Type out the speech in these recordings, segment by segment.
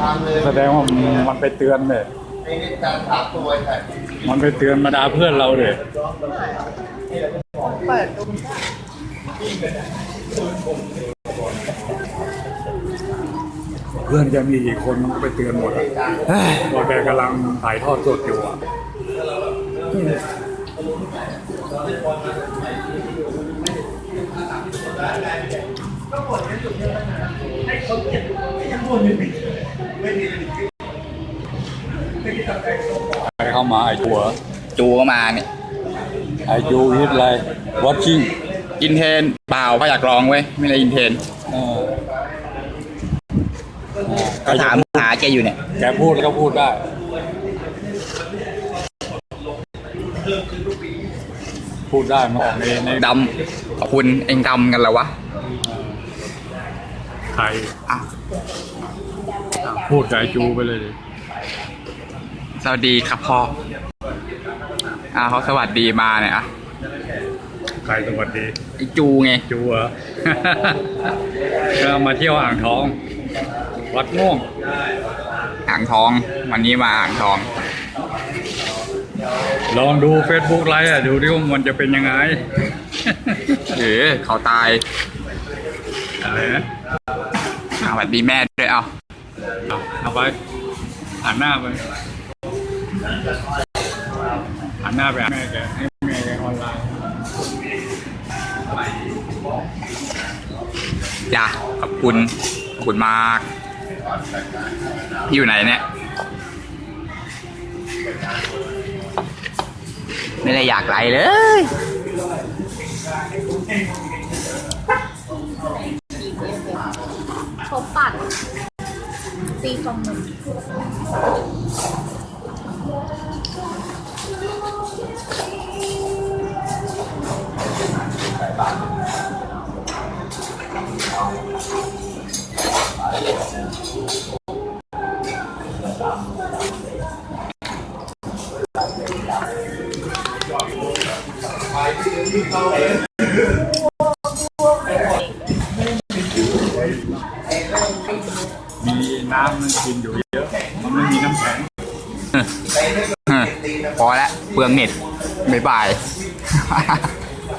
ทางเลยแสดงว่ามันไปเตือนเลยไอ้นี่การถามตัวไอ้มันไปเตือนมาด่าเพื่อนเราเลยเปิดดูเพื่อนจะมีกี่คนมันก็ไปเตือนหมดอะว่าแกกำลังถ่ายทอดสดอยู่อะใครเข้ามาไอจัวจูก็มาเนี่ยไอจูฮิตอะไร watching อินเทนเปล่าพ่ออยากลองเว้ยไม่ได้อินเทนเออก็ถามหาแกอยู่เนี่ยแกพูดก็พูดได้พูดได้มาออกในในดำขอบคุณเองดำกันเหรอวะ ไทยอะพูดกับไอจูไปเลยดิสวัสดีครับพ่ออ่าเขาสวัสดีมาเนี่ยอะใครสวัสดีไอจูไง จูเหรอ ก็มาเที่ยวอ่างทอง วัดม่วง อ่างทอง วันนี้มาอ่างทอง ลองดู Facebook ไลฟ์อะ ดูดิว่ามันจะเป็นยังไง เออเขาตายอะไรนะอะส วัสดีแม่ด้วยเอาเอาเอาไปหันหน้าไปหันหน้าไปหาแม่แกให้แม่แกออนไลน์จ้ะขอบคุณขอบคุณมากพี่อยู่ไหนเนี่ยไม่ได้อยากไลฟ์เลย เขาปัดตีสองหนึ่ง มี น้ำมันกินอยู่เยอะ มันไม่มีน้ำแข็งเออพอแล้วเปลืองเน็ตบ๊ายบาย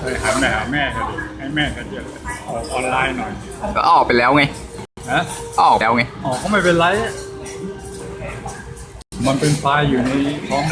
ไปหันไปหาแม่ก็ดิให้แม่ก็จะออกออนไลน์หน่อย ก็ออกไปแล้วไงนะออกแล้วไงออกก็ไม่เป็นไร มันเป็นไฟล์อยู่ในท้อง